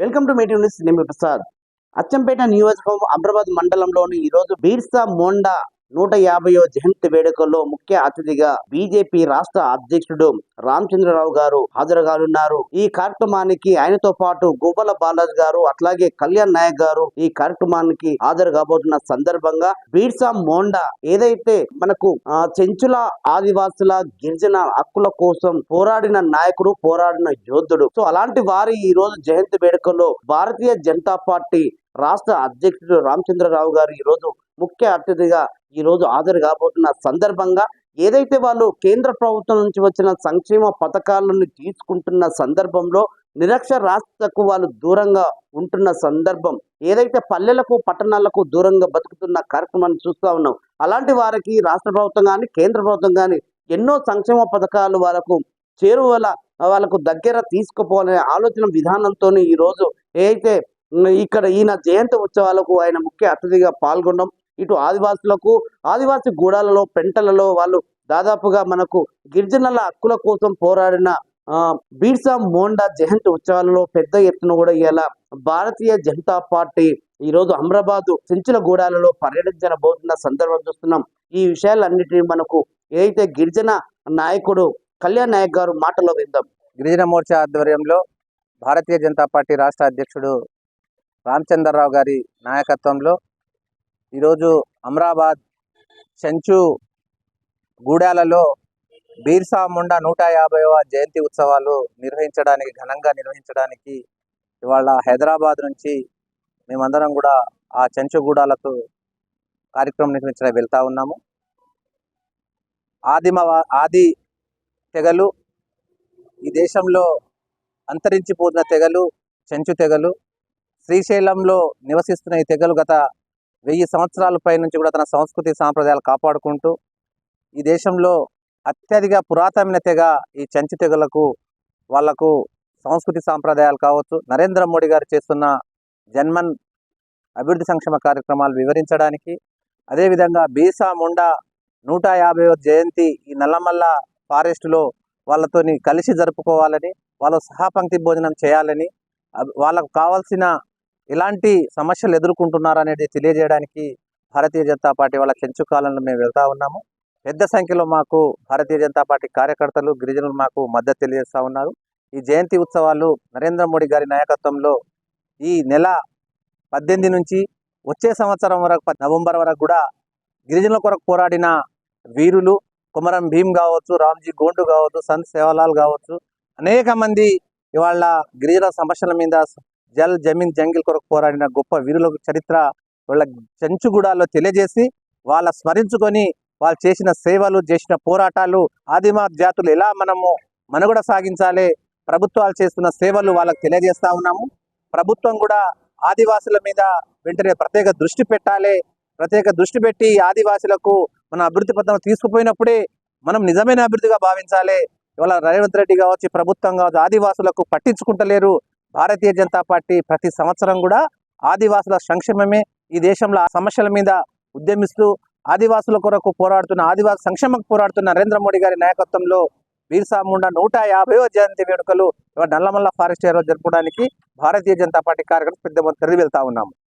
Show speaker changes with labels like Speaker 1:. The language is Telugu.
Speaker 1: వెల్కమ్ టు మీటింగ్ న్యూస్ నేను ప్రసాద్. అచ్చంపేట నియోజకవర్గం అమ్రాబాద్ మండలంలోని ఈరోజు బీర్సా మోండా నూట యాభయో జయంతి వేడుకల్లో ముఖ్య అతిథిగా బీజేపీ రాష్ట్ర అధ్యక్షుడు రామచంద్రరావు గారు హాజరుగానున్నారు. ఈ కార్యక్రమానికి ఆయనతో పాటు గోపాల బాలాజీ గారు అట్లాగే కళ్యాణ్ నాయక్ గారు ఈ కార్యక్రమానికి హాజరు కాబోతున్న సందర్భంగా బీర్సా మోండా ఏదైతే మనకు చెంచుల ఆదివాసుల గిరిజన హక్కుల కోసం పోరాడిన నాయకుడు పోరాడిన యోధుడు. సో అలాంటి వారి ఈ రోజు జయంతి వేడుకల్లో భారతీయ జనతా పార్టీ రాష్ట్ర అధ్యక్షుడు రామచంద్రరావు గారు ఈ రోజు ముఖ్య అతిథిగా ఈరోజు హాజరు కాబోతున్న సందర్భంగా ఏదైతే వాళ్ళు కేంద్ర ప్రభుత్వం నుంచి వచ్చిన సంక్షేమ పథకాలను తీసుకుంటున్న సందర్భంలో నిరక్షరాస్యతకు వాళ్ళు దూరంగా ఉంటున్న సందర్భం ఏదైతే పల్లెలకు పట్టణాలకు దూరంగా బతుకుతున్న కార్యక్రమాన్ని చూస్తూ ఉన్నాం. అలాంటి వారికి రాష్ట్ర ప్రభుత్వం కానీ కేంద్ర ప్రభుత్వం కానీ ఎన్నో సంక్షేమ పథకాలు వాళ్ళకు చేరువల వాళ్ళకు దగ్గర తీసుకుపోవాలనే ఆలోచన విధానంతో ఈరోజు ఏదైతే ఇక్కడ ఈయన జయంతి ఉత్సవాలకు ఆయన ముఖ్య అతిథిగా పాల్గొనడం ఇటు ఆదివాసులకు ఆదివాసి గూడాలలో పెంటలలో వాళ్ళు దాదాపుగా మనకు గిరిజనుల హక్కుల కోసం పోరాడిన బీర్సా మోండా జయంతి ఉత్సవాలలో పెద్ద ఎత్తున కూడా ఇలా భారతీయ జనతా పార్టీ ఈ రోజు అమరాబాద్ చెంచుల గూడాలలో పర్యటించబోతున్న సందర్భం చూస్తున్నాం. ఈ విషయాలన్నిటినీ మనకు ఏదైతే గిరిజన నాయకుడు కళ్యాణ్ నాయక్ గారు మాటలో విందాం.
Speaker 2: గిరిజన మోర్చా ఆధ్వర్యంలో భారతీయ జనతా పార్టీ రాష్ట్ర అధ్యక్షుడు రామచంద్రరావు గారి నాయకత్వంలో ఈరోజు అమరాబాద్ చెంచు గూడాలలో బీర్సా ముండా నూట యాభైవ జయంతి ఉత్సవాలు నిర్వహించడానికి ఘనంగా నిర్వహించడానికి ఇవాళ హైదరాబాద్ నుంచి మేమందరం కూడా ఆ చెంచుగూడాలకు కార్యక్రమం నిర్వహించడానికి వెళ్తా ఉన్నాము. ఆదిమ ఆది తెగలు ఈ దేశంలో అంతరించిపోతున్న తెగలు చెంచు తెగలు శ్రీశైలంలో నివసిస్తున్న ఈ తెగలు గత వెయ్యి సంవత్సరాల పై నుంచి కూడా తన సంస్కృతి సాంప్రదాయాలు కాపాడుకుంటూ ఈ దేశంలో అత్యధిక పురాతనమైన తెగ ఈ చెంచు తెగలకు వాళ్ళకు సంస్కృతి సాంప్రదాయాలు కావచ్చు నరేంద్ర మోడీ గారు చేస్తున్న జన్మన్ అభివృద్ధి సంక్షేమ కార్యక్రమాలు వివరించడానికి అదేవిధంగా బీసా ముండా నూట యాభైవ జయంతి ఈ నల్లమల్ల ఫారెస్ట్లో వాళ్ళతోని కలిసి జరుపుకోవాలని వాళ్ళు సహాపంక్తి భోజనం చేయాలని వాళ్ళకు కావాల్సిన ఎలాంటి సమస్యలు ఎదుర్కొంటున్నారు అనేది తెలియజేయడానికి భారతీయ జనతా పార్టీ వాళ్ళ చెంచు కాలంలో మేము వెళ్తా ఉన్నాము. పెద్ద సంఖ్యలో మాకు భారతీయ జనతా పార్టీ కార్యకర్తలు గిరిజనులు మాకు మద్దతు తెలియజేస్తూ ఉన్నారు. ఈ జయంతి ఉత్సవాలు నరేంద్ర మోడీ గారి నాయకత్వంలో ఈ నెల పద్దెనిమిది నుంచి వచ్చే సంవత్సరం వరకు నవంబర్ వరకు కూడా గిరిజనుల కొరకు పోరాడిన వీరులు కుమరం భీమ్ కావచ్చు రామ్జీ గోండు కావచ్చు సంత్ సేవలాల్ కావచ్చు అనేక మంది ఇవాళ గిరిజన సమస్యల మీద జల్ జమీన్ జంగిల్ కొరకు పోరాడిన గొప్ప వీరుల చరిత్ర వాళ్ళ చెంచుగూడాల్లో తెలియజేసి వాళ్ళ స్మరించుకొని వాళ్ళు చేసిన సేవలు చేసిన పోరాటాలు ఆదిమ జాతులు ఎలా మనము మనుగడ సాగించాలి ప్రభుత్వాలు చేస్తున్న సేవలు వాళ్ళకి తెలియజేస్తా ఉన్నాము. ప్రభుత్వం కూడా ఆదివాసుల మీద వెంటనే ప్రత్యేక దృష్టి పెట్టాలి. ప్రత్యేక దృష్టి పెట్టి ఆదివాసులకు మన అభివృద్ధి పథకం తీసుకుపోయినప్పుడే మనం నిజమైన అభివృద్ధిగా భావించాలి. ఇవాళ రేవంత్ రెడ్డి కావచ్చు ప్రభుత్వం కావచ్చు ఆదివాసులకు పట్టించుకుంటలేరు. భారతీయ జనతా పార్టీ ప్రతి సంవత్సరం కూడా ఆదివాసుల సంక్షేమమే ఈ దేశంలో ఆ సమస్యల మీద ఉద్యమిస్తూ ఆదివాసుల కొరకు పోరాడుతున్న ఆదివాసి సంక్షేమకు పోరాడుతున్న నరేంద్ర మోడీ గారి నాయకత్వంలో బీర్సా ముండా నూట యాభైవ జయంతి వేడుకలు నల్లమల్ల ఫారెస్ట్ ఏరో జరపడానికి భారతీయ జనతా పార్టీ కార్యకర్తలు పెద్ద మొత్తం తరలి వెళ్తా ఉన్నాము.